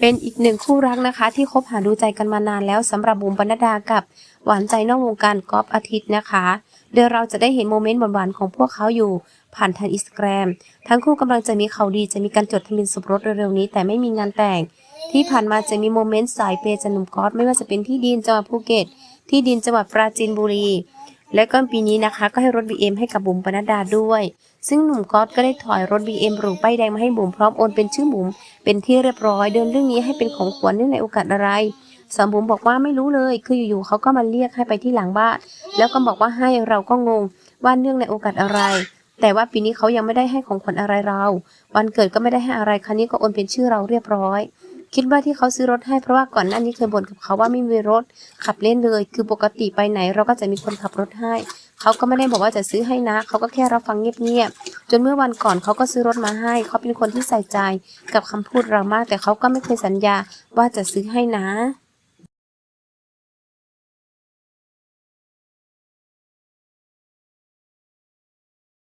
เป็นอีกหนึ่งคู่รักนะคะ ที่คบหาดูใจกันมานานแล้วสำหรับบุ๋มปนัดดากับหวานใจนอกวงการกอล์ฟอาทิตย์นะคะ เดี๋ยวเราจะได้เห็นโมเมนต์หวานๆของพวกเขาอยู่ผ่านทางอินสตาแกรมทั้งคู่กำลังจะมีข่าวดีจะมีการจดทะเบียนสมรสเร็วๆนี้ แต่ไม่มีงานแต่ง ที่ผ่านมาจะมีโมเมนต์สายเปย์จากหนุ่มก๊อตไม่ว่าจะเป็นที่ดินจังหวัดภูเก็ต ที่ดินจังหวัดปราจีนบุรี และก็ปีนี้นะคะก็ให้รถ BM ให้กับบุ๋มปนัดดาด้วย ซึ่งหนุ่มก๊อตก็ได้ถอยรถ BM หรูป้ายแดงมาให้บุ๋มพร้อมโอนเป็นชื่อบุ๋มเป็นที่เรียบร้อยเดินเรื่องนี้ให้เป็นของขวัญเนื่องในโอกาสอะไรสาวบุ๋มบอกว่าไม่รู้เลย คืออยู่ๆเขาก็มาเรียกให้ไปที่หลังบ้าน แล้วก็บอกว่าให้เราก็งงว่าเนื่องในโอกาสอะไร แต่ว่าปีนี้เขายังไม่ได้ให้ของขวัญอะไรเรา วันเกิดก็ไม่ได้ให้อะไรครั้นี้ก็โอนเป็นชื่อเราเรียบร้อย คิดว่าที่เขาซื้อรถให้เพราะว่าก่อนหน้านี้เคยบ่นกับเขาว่าไม่มีรถขับเล่นเลย คือปกติไปไหนเราก็จะมีคนขับรถให้ เขาก็ไม่ได้บอกว่าจะซื้อให้นะ เขาก็แค่รับฟังเงียบๆจนเมื่อวันก่อนเขาก็ซื้อรถมาให้ เขาเป็นคนที่ใส่ใจกับคำพูดเรามาก แต่เขาก็ไม่เคยสัญญาว่าจะซื้อให้นะ